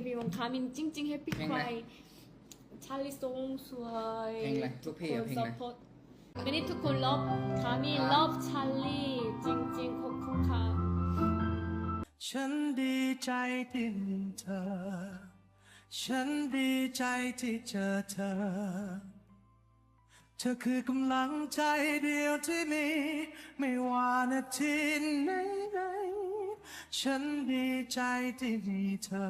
everyone coming จริงๆ Happy เพลงอะไร Cry ชาลีทรงสวยเพลงอะไรลูกพี่อะเพลงอะไร support วันนี้ทุกคน love คามีอ่า love ชาลีจริงๆขอบคุณค่ะฉันดีใจที่มีเธอ ฉันดีใจที่เจอเธอ เธอคือกำลังใจเดียวที่มี ไม่ว่านาทีไหนๆ ฉันดีใจที่มีเธอ